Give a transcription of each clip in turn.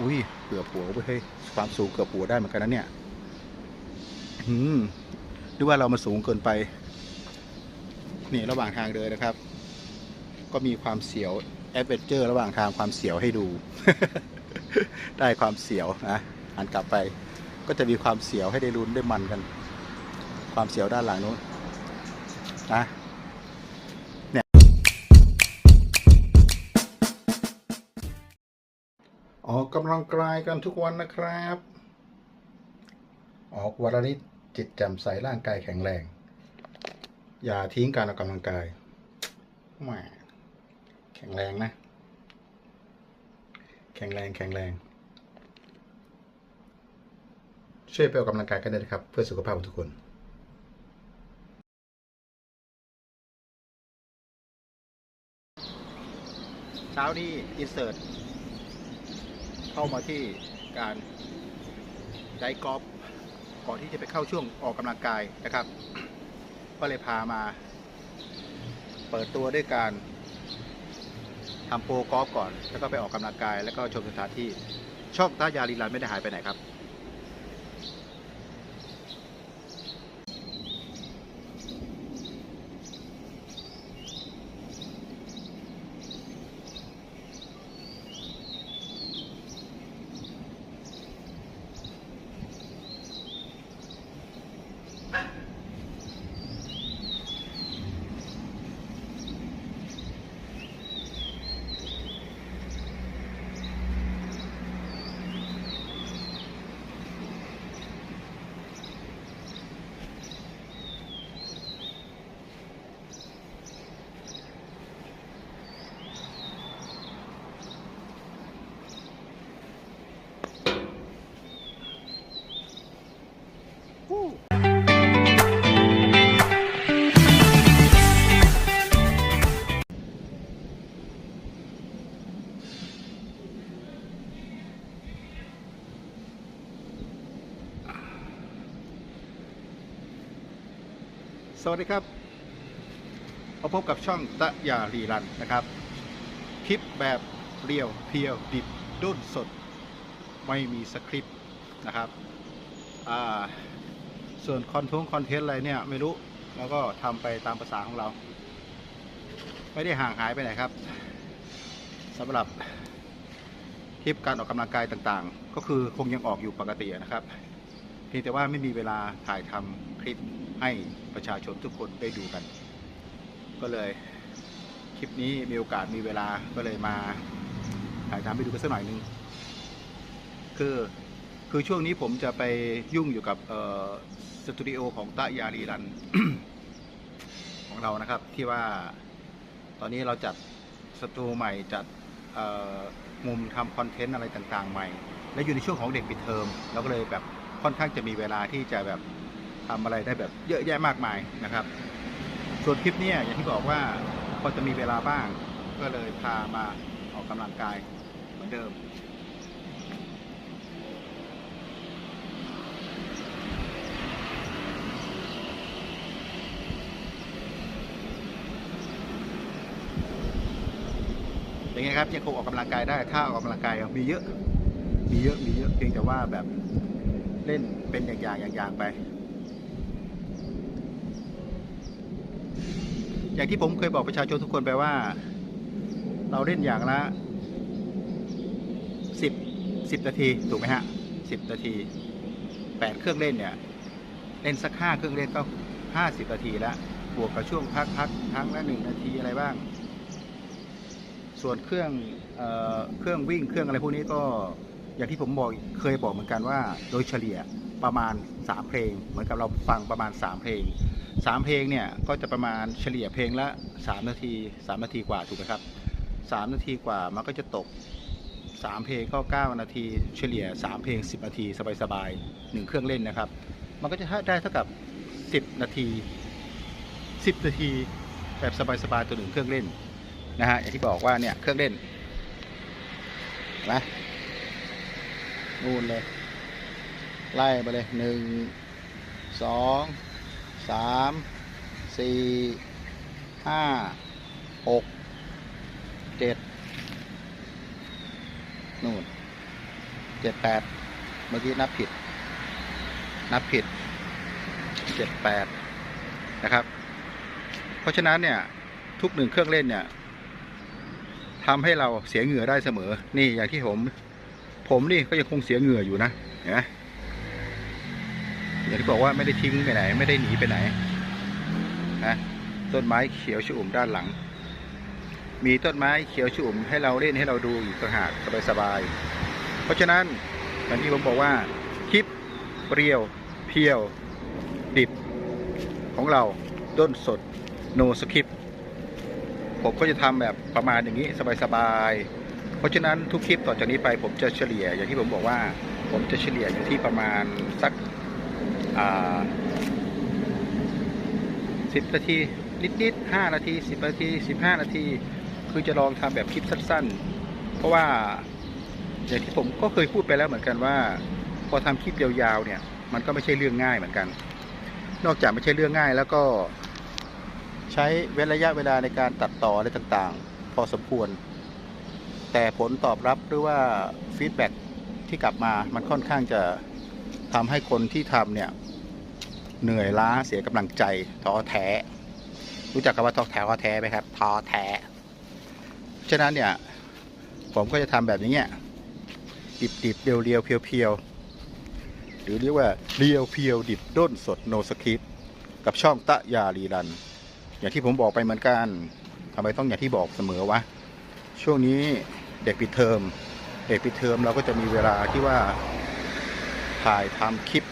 อุ้ยเกือบหัวเว้ยเฮ้ยความสูงเกือบหัวได้เหมือนกันนะเนี่ยอืมหรือว่าเรามาสูงเกินไป นี่ระหว่างทางเดินนะครับ ก็มีความเสียวแอดเวนเจอร์ระหว่างทางความเสียวให้ดู ได้ความเสียวนะหันกลับไป ก็จะมีความเสียวให้ได้ลุ้นได้มันกัน ความเสียวด้านหลังนู้นนะ กกำลังกายกันทุกวันนะครับ ออกวันละนิดจิตแจ่มใสร่างกายแข็งแรง อย่าทิ้งการออกกำลังกายแหมแข็งแรงนะ แข็งแรงแข็งแรง ช่วยไปออกกำลังกายกันด้วยนะครับ เพื่อสุขภาพของทุกคนเช้านี้อินเสิร์ต เข้ามาที่การไดกอล์ฟก่อนที่จะไปเข้าช่วงออกกำลังกายนะครับ ก็เลยพามา เปิดตัวด้วยการทำโปรกอล์ฟก่อน แล้วก็ไปออกกำลังกาย แล้วก็ชมสถานที่ ช่องท่ายาลีลันไม่ได้หายไปไหนครับ สวัสดีครับมาพบกับช่องตะยารีรันนะครับ คลิปแบบเรียวเพียวดิบด้นสด ไม่มีสคริปต์นะครับ อ่า ส่วนคอนทงคอนเทนต์อะไรเนี่ยไม่รู้แล้วก็ทำไปตามภาษาของเรา ไม่ได้ห่างหายไปไหนครับสำหรับคลิปการออกกำลังกายต่างๆ ก็คือคงยังออกอยู่ปกตินะครับ เพียงแต่ว่าไม่มีเวลาถ่ายทำคลิปให้ประชาชนทุกคนได้ดูกัน ก็เลยคลิปนี้มีโอกาสมีเวลาก็เลยมาถ่ายทำให้ดูกันสักหน่อยหนึงคือคือช่วงนี้ผมจะไปยุ่งอยู่กับ สตูดิโอของตะยารีรัน ของเรานะครับ ที่ว่าตอนนี้เราจัดสตูใหม่จัดมุมทำคอนเทนต์อะไรต่างๆ ใหม่ และอยู่ในช่วงของเด็กปิดเทอมเราก็เลยแบบค่อนข้างจะมีเวลาที่จะแบบทำอะไรได้แบบเยอะแยะมากมายนะครับ ส่วนคลิปเนี้ยอย่างที่บอกว่าพอจะมีเวลาบ้าง ก็เลยพามาออกกำลังกายเหมือนเดิม เป็นไงครับยังคงออกกำลังกายได้ถ้าออกกำลังกายมีเยอะ มีเยอะมีเยอะเพียงแต่ว่าแบบเล่นเป็นอย่างๆอย่างๆไป อย่างที่ผมเคยบอกประชาชนทุกคนไปว่า เราเล่นอย่างละสิบสิบนาทีถูกไหมฮะสิบนาทีแปดเครื่องเล่นเนี่ยเล่นสักห้าเครื่องเล่นก็ห้าสิบนาทีแล้วบวกกับช่วงพักพักครั้งละหนึ่งนาทีอะไรบ้าง ส่วนเครื่องเอ่อเครื่องวิ่งเครื่องอะไรพวกนี้ก็อย่างที่ผมบอกเคยบอกเหมือนกันว่า โดยเฉลี่ยประมาณ 3 เพลง เหมือนกับเราฟังประมาณ 3 เพลง 3 เพลงเนี่ยก็จะประมาณเฉลี่ยเพลงละ 3 นาที 3 นาทีกว่าถูกไหมครับ 3 นาทีกว่ามันก็จะตก 3 เพลงก็ 9 นาที เฉลี่ย 3 เพลง 10 นาทีสบายๆหนึ่งเครื่องเล่นนะครับ มันก็จะได้เท่ากับ 10 นาที 10 นาทีแบบสบายๆตัวหนึ่งเครื่องเล่น นะฮะอย่างที่บอกว่าเนี่ยเครื่องเล่นนไหมนู่นเลย ไล่ไปเลยหนึ่งสองสามสี่ห้าหกเจ็ดนู่นเจ็ดแปดเมื่อกี้นับผิด นับผิดเจ็ดแปดนะครับ เพราะฉะนั้นเนี่ย ทุกหนึ่งเครื่องเล่นเนี่ย ทำให้เราเสียเหงื่อได้เสมอ นี่อย่างที่ผม ผมนี่ก็ยังคงเสียเหงื่ออยู่นะเห็นไหมอย่างที่บอกว่าไม่ได้ทิ้งไปไหน ไม่ได้หนีไปไหนนะต้นไม้เขียวชอุ่มด้านหลัง มีต้นไม้เขียวชอุ่มให้เราเล่นให้เราดูอีกต่างหากสบายๆเพราะฉะนั้นอย่างที่ผมบอกว่าคลิปเปรี้ยวเพียวดิบของเราด้นสดโนสคริป ผมก็จะทำแบบประมาณอย่างนี้สบายๆ เพราะฉะนั้นทุกคลิปต่อจากนี้ไปผมจะเฉลี่ยอย่างที่ผมบอกว่า ผมจะเฉลี่ยอยู่ที่ประมาณสักสิบนาทีนิดๆห้านาทีสิบนาทีสิบห้านาที คือจะลองทำแบบคลิปสั้น ๆ เพราะว่าอย่างที่ผมก็เคยพูดไปแล้วเหมือนกันว่า พอทำคลิปยาวๆเนี่ย มันก็ไม่ใช่เรื่องง่ายเหมือนกัน นอกจากไม่ใช่เรื่องง่ายแล้วก็ ใช้เว้นระยะเวลาในการตัดต่ออะไรต่างๆ พอสมควร แต่ผลตอบรับหรือว่าฟีดแบ็กที่กลับมามันค่อนข้างจะทำให้คนที่ทำเนี่ย เหนื่อยล้าเสียกำลังใจท้อแท้ รู้จักคำว่าท้อแท้ท้อแท้ไหมครับท้อแท้ฉะนั้นเนี่ย ผมก็จะทำแบบนี้เนี่ยดิบดิบๆเรียวเรียวๆเพียวเพียวๆหรือเรียกว่าเรียวเพียวดิบด้นสดโนสคริปกับช่องตะยารีรัน อย่างที่ผมบอกไปเหมือนกันทำไมต้องอย่างที่บอกเสมอวะช่วงนี้เด็กปิดเทอม เด็กปิดเทอมเราก็จะมีเวลาที่ว่าถ่ายทำคลิป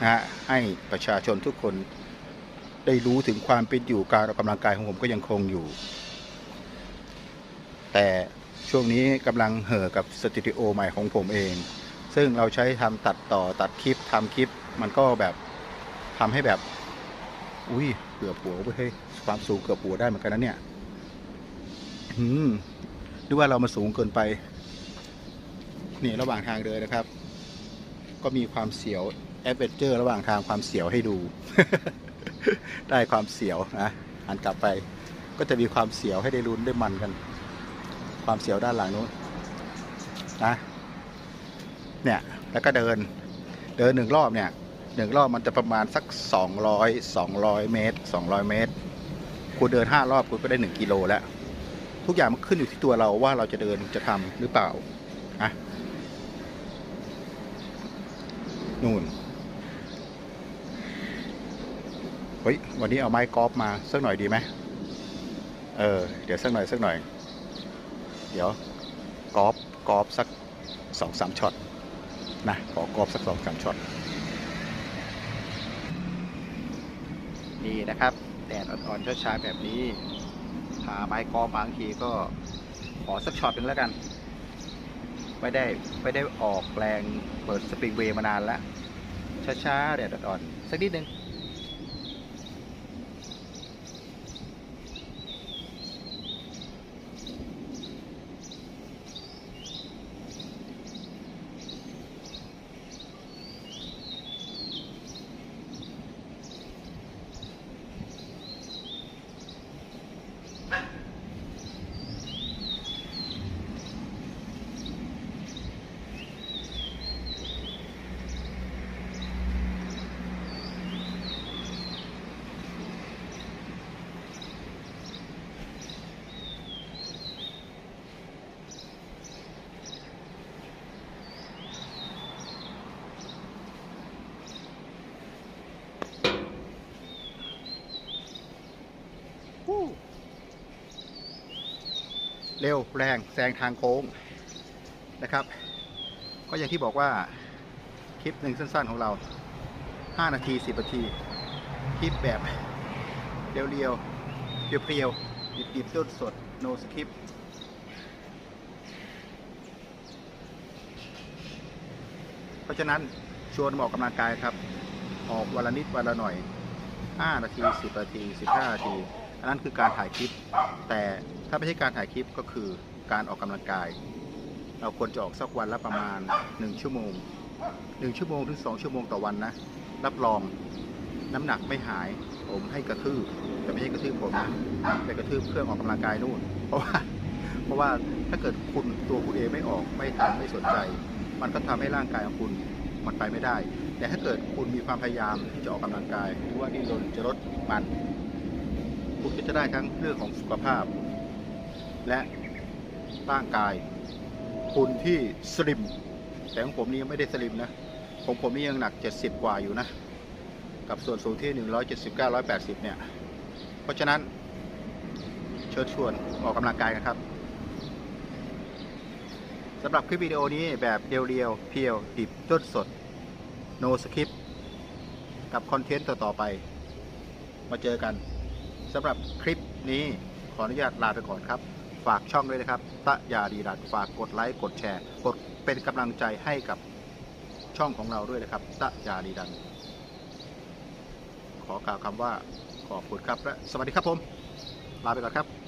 นะฮะให้ประชาชนทุกคนได้รู้ถึงความเป็นอยู่การออกกำลังกายของผมก็ยังคงอยู่ แต่ช่วงนี้กำลังเห่อกับสตูดิโอใหม่ของผมเอง ซึ่งเราใช้ทำตัดต่อตัดคลิปทำคลิป มันก็แบบทำให้แบบ อุ้ยเกือบหัวเว้ยเฮ้ยความสูงเกือบหัวได้เหมือนกันนะเนี่ยอืมดูว่าเรามาสูงเกินไป นี่ระหว่างทางเดินนะครับ ก็มีความเสียวแอดเวนเจอร์ระหว่างทางความเสียวให้ดู ได้ความเสียวนะหันกลับไป ก็จะมีความเสียวให้ได้ลุ้นได้มันกัน ความเสียวด้านหลังนู้นนะ เนี่ย แล้วก็เดิน เดินหนึ่งรอบเนี่ย หนึ่งรอบมันจะประมาณสักสองร้อยสองร้อยเมตรสองร้อยเมตรคุณเดินห้ารอบคุณก็ได้หนึ่งกิโลแล้ว ทุกอย่างมันขึ้นอยู่ที่ตัวเราว่าเราจะเดินจะทำหรือเปล่าอะนู่นเฮ้ยวันนี้เอาไม้กอล์ฟมาสักหน่อยดีไหมเออ เดี๋ยวสักหน่อยสักหน่อย เดี๋ยวกอล์ฟกอล์ฟสักสองสามช็อตนะขอกอล์ฟสักสองสามช็อต นี่นะครับ แดดอ่อนๆช้าๆแบบนี้พาไม้กอล์ฟบางทีก็ขอสักช็อตหนึ่งแล้วกัน ไม่ได้ไม่ได้ออกแรงเปิดสปริงเวย์มานานแล้วช้าๆแดดอ่อนๆสักนิดนึง ฮู้ เร็วแรงแซงทางโค้งนะครับ ก็อย่างที่บอกว่าคลิปหนึ่งสั้นๆของเรา 5 นาที 10 นาที คลิปแบบเรียวๆเพียวๆดิบๆต้นสด no script เพราะฉะนั้นชวนออกกำลังกายครับ ออกวันละนิดวันละหน่อย 5 นาที 10 นาที 15 นาที อันนั้นคือการถ่ายคลิป แต่ถ้าไม่ใช่การถ่ายคลิปก็คือการออกกำลังกาย เราควรจะออกสักวันละประมาณ 1 ชั่วโมง 1 ชั่วโมงถึง 2 ชั่วโมงต่อวันนะ รับรองน้ำหนักไม่หายผมให้กระทืบแต่ไม่ใช่กระทืบผมนะแต่กระทืบเครื่องออกกำลังกายนู่น เพราะว่าเพราะว่าถ้าเกิดคุณตัวคุณเองไม่ออกไม่ทำไม่สนใจ มันก็ทำให้ร่างกายของคุณมันไปไม่ได้ แต่ถ้าเกิดคุณมีความพยายามที่จะออกกำลังกายหรือว่าดิ้นรนจะลดมัน คุณก็จะได้ทั้งเรื่องของสุขภาพ และร่างกาย คุณที่สลิม แต่ของผมนี่ยังไม่ได้สลิมนะของผมนี่ยังหนัก 70 กว่าอยู่นะ กับส่วนสูงที่ 179 180 เนี่ย เพราะฉะนั้น เชิญชวนออกกำลังกายกันครับสำหรับคลิปวิดีโอนี้แบบเรียวๆเพียวดิบต้นสด no script กับคอนเทนต์ต่อ ๆ ไป มาเจอกัน สำหรับคลิปนี้ขออนุญาตลาไปก่อนครับ ฝากช่องด้วยนะครับ ตะยาดีรันฝากกดไลค์กดแชร์ กดเป็นกำลังใจให้กับช่องของเราด้วยนะครับ ตะยาดีดัน ขอกล่าวคำว่าขอบคุณครับและสวัสดีครับผม ลาไปก่อนครับ